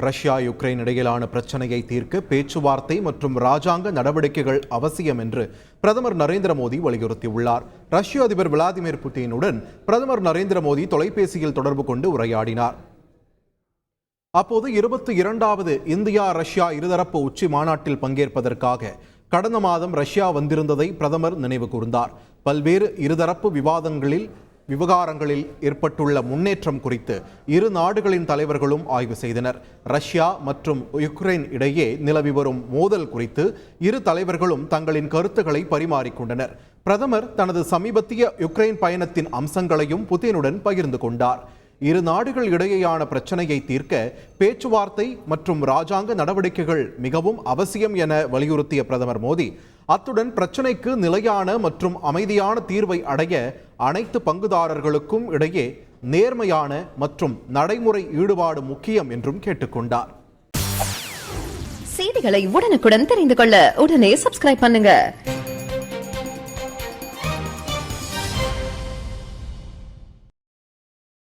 Russia Ukraine இடையிலான பிரச்சனையை தீர்க்க பேச்சுவார்த்தை மற்றும் ராஜாங்க நடவடிக்கைகள் அவசியம் என்று பிரதமர் நரேந்திர மோடி வலியுறுத்தியுள்ளார். ரஷ்ய அதிபர் விளாடிமிர் புட்டினுடன் பிரதமர் நரேந்திர மோடி தொலைபேசியில் தொடர்பு கொண்டு உரையாடினார். அப்போது இருபத்தி இரண்டாவது இந்தியா ரஷ்யா இருதரப்பு உச்சி மாநாட்டில் பங்கேற்பதற்காக கடந்த மாதம் ரஷ்யா வந்திருந்ததை பிரதமர் நினைவு கூர்ந்தார். பல்வேறு இருதரப்பு விவாதங்களில் விவகாரங்களில் ஏற்பட்டுள்ள முன்னேற்றம் குறித்து இரு நாடுகளின் தலைவர்களும் ஆய்வு செய்தனர். ரஷ்யா மற்றும் யுக்ரைன் இடையே நிலவி வரும் மோதல் குறித்து இரு தலைவர்களும் தங்களின் கருத்துக்களை பரிமாறிக்கொண்டனர். பிரதமர் தனது சமீபத்திய யுக்ரைன் பயணத்தின் அம்சங்களையும் புதினுடன் பகிர்ந்து கொண்டார். இரு நாடுகள் இடையேயான பிரச்சனையை தீர்க்க பேச்சுவார்த்தை மற்றும் ராஜாங்க நடவடிக்கைகள் மிகவும் அவசியம் என வலியுறுத்திய பிரதமர் மோடி அத்துடன் பிரச்சனைக்கு நிலையான மற்றும் அமைதியான தீர்வை அடைய அனைத்து பங்குதாரர்களுக்கும் இடையே நேர்மையான மற்றும் நடைமுறை ஈடுபாடு முக்கியம் என்றும் கேட்டுக்கொண்டார். செய்திகளை உடனுக்குடன் தெரிந்து கொள்ள உடனே சப்ஸ்கிரைப் பண்ணுங்க.